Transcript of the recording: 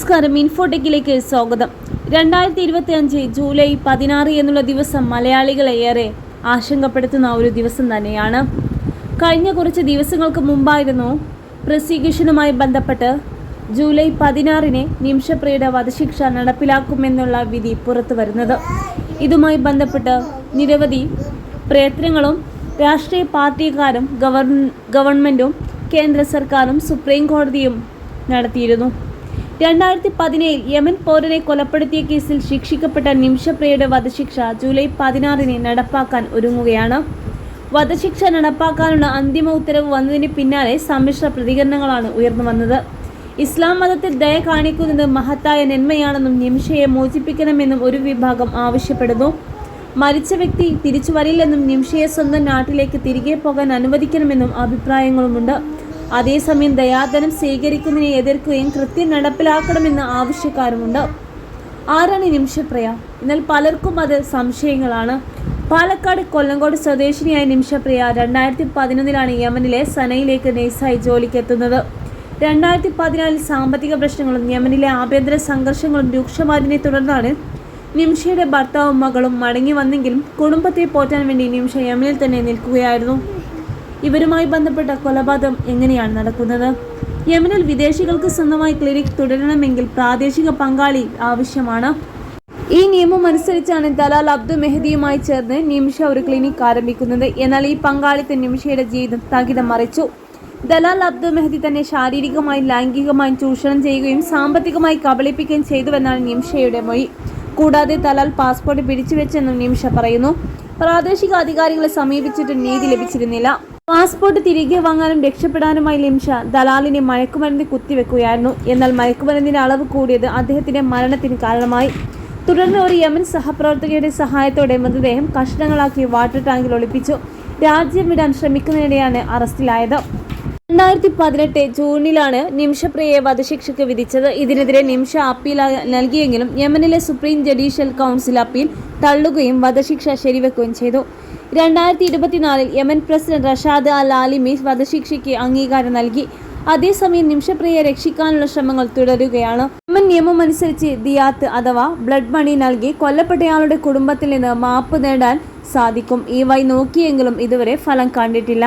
നമസ്കാരം. ഇൻഫോടെക്കിലേക്ക് സ്വാഗതം. രണ്ടായിരത്തി ഇരുപത്തി അഞ്ച് ജൂലൈ പതിനാറ് എന്നുള്ള ദിവസം മലയാളികളെ ഏറെ ആശങ്കപ്പെടുത്തുന്ന ഒരു ദിവസം തന്നെയാണ്. കഴിഞ്ഞ കുറച്ച് ദിവസങ്ങൾക്ക് മുമ്പായിരുന്നു പ്രോസിക്യൂഷനുമായി ബന്ധപ്പെട്ട് ജൂലൈ പതിനാറിന് നിമിഷപ്രിയയുടെ വധശിക്ഷ നടപ്പിലാക്കുമെന്നുള്ള വിധി പുറത്തു വരുന്നത്. ഇതുമായി ബന്ധപ്പെട്ട് നിരവധി പ്രയത്നങ്ങളും രാഷ്ട്രീയ പാർട്ടിക്കാരും ഗവൺ ഗവൺമെന്റും കേന്ദ്ര സർക്കാരും സുപ്രീം കോടതിയും നടത്തിയിരുന്നു. രണ്ടായിരത്തി പതിനേഴിൽ യമൻ പൗരനെ കൊലപ്പെടുത്തിയ കേസിൽ ശിക്ഷിക്കപ്പെട്ട നിമിഷപ്രിയയുടെ വധശിക്ഷ ജൂലൈ പതിനാറിന് നടപ്പാക്കാൻ ഒരുങ്ങുകയാണ്. വധശിക്ഷ നടപ്പാക്കാനുള്ള അന്തിമ ഉത്തരവ് വന്നതിന് പിന്നാലെ സമ്മിശ്ര പ്രതികരണങ്ങളാണ് ഉയർന്നു വന്നത്. ഇസ്ലാം മതത്തിൽ ദയ കാണിക്കുന്നത് മഹത്തായ നന്മയാണെന്നും നിമിഷയെ മോചിപ്പിക്കണമെന്നും ഒരു വിഭാഗം ആവശ്യപ്പെടുന്നു. മരിച്ച വ്യക്തി തിരിച്ചു വരില്ലെന്നും നിമിഷയെ സ്വന്തം നാട്ടിലേക്ക് തിരികെ പോകാൻ അനുവദിക്കണമെന്നും അഭിപ്രായങ്ങളുമുണ്ട്. അതേസമയം ദയാധനം സ്വീകരിക്കുന്നതിനെ എതിർക്കുകയും കൃത്യം നടപ്പിലാക്കണമെന്ന് ആവശ്യക്കാരുമുണ്ട്. ആരാണ് നിമിഷപ്രിയ? എന്നാൽ പലർക്കും അത് സംശയങ്ങളാണ്. പാലക്കാട് കൊല്ലങ്കോട് സ്വദേശിനിയായ നിമിഷപ്രിയ രണ്ടായിരത്തി പതിനൊന്നിലാണ് യമനിലെ സനയിലേക്ക് നേഴ്സായി ജോലിക്കെത്തുന്നത്. രണ്ടായിരത്തി പതിനാലിൽ സാമ്പത്തിക പ്രശ്നങ്ങളും യമനിലെ ആഭ്യന്തര സംഘർഷങ്ങളും രൂക്ഷമായതിനെ തുടർന്നാണ് നിമിഷയുടെ ഭർത്താവും മകളും മടങ്ങി വന്നെങ്കിലും കുടുംബത്തെ പോറ്റാൻ വേണ്ടി നിമിഷ യമനിൽ തന്നെ നിൽക്കുകയായിരുന്നു. ഇവരുമായി ബന്ധപ്പെട്ട കൊലപാതകം എങ്ങനെയാണ് നടക്കുന്നത്? യമനിൽ വിദേശികൾക്ക് സ്വന്തമായി ക്ലിനിക് തുടരണമെങ്കിൽ പ്രാദേശിക പങ്കാളി ആവശ്യമാണ്. ഈ നിയമം അനുസരിച്ചാണ് ദലാൽ അബ്ദു മെഹദിയുമായി ചേർന്ന് നിമിഷ ഒരു ക്ലിനിക് ആരംഭിക്കുന്നത്. എന്നാൽ ഈ പങ്കാളിത്തം നിമിഷയുടെ ജീവിതം തകിടം മറിച്ചു. ദലാൽ അബ്ദു മെഹദി തന്നെ ശാരീരികമായും ലൈംഗികമായും ചൂഷണം ചെയ്യുകയും സാമ്പത്തികമായി കബളിപ്പിക്കുകയും ചെയ്തുവെന്നാണ് നിമിഷയുടെ മൊഴി. കൂടാതെ ദലാൽ പാസ്പോർട്ട് പിടിച്ചുവെച്ചെന്നും നിമിഷ പറയുന്നു. പ്രാദേശിക അധികാരികളെ സമീപിച്ചിട്ട് നീതി ലഭിച്ചിരുന്നില്ല. പാസ്പോർട്ട് തിരികെ വാങ്ങാനും രക്ഷപ്പെടാനുമായി ലിംഷ ദലാലിനെ മയക്കുമരുന്ന് കുത്തിവെക്കുകയായിരുന്നു. എന്നാൽ മയക്കുമരുന്നിന്റെ അളവ് കൂടിയത് അദ്ദേഹത്തിന്റെ മരണത്തിന് കാരണമായി. തുടർന്ന് ഒരു യമൻ സഹപ്രവർത്തകയുടെ സഹായത്തോടെ മൃതദേഹം കഷ്ണങ്ങളാക്കി വാട്ടർ ടാങ്കിൽ ഒളിപ്പിച്ചു. രാജ്യം വിടാൻ ശ്രമിക്കുന്നതിനിടെയാണ് അറസ്റ്റിലായത്. രണ്ടായിരത്തി പതിനെട്ട് ജൂണിലാണ് നിംഷപ്രിയയെ വധശിക്ഷയ്ക്ക് വിധിച്ചത്. ഇതിനെതിരെ നിംഷ അപ്പീൽ നൽകിയെങ്കിലും യമനിലെ സുപ്രീം ജുഡീഷ്യൽ കൗൺസിൽ അപ്പീൽ തള്ളുകയും വധശിക്ഷ ശരിവെക്കുകയും ചെയ്തു. രണ്ടായിരത്തി ഇരുപത്തിനാലിൽ Yemen president Rashad al Alimi വധശിക്ഷയ്ക്ക് അംഗീകാരം നൽകി. അതേസമയം നിമിഷപ്രിയയെ രക്ഷിക്കാനുള്ള ശ്രമങ്ങൾ തുടരുകയാണ്. യമൻ നിയമമനുസരിച്ച് ദിയാത്ത് അഥവാ ബ്ലഡ് മണി നൽകി കൊല്ലപ്പെട്ടയാളുടെ കുടുംബത്തിൽ നിന്ന് മാപ്പ് നേടാൻ സാധിക്കും. ഈ വൈ നോക്കിയെങ്കിലും ഇതുവരെ ഫലം കണ്ടിട്ടില്ല.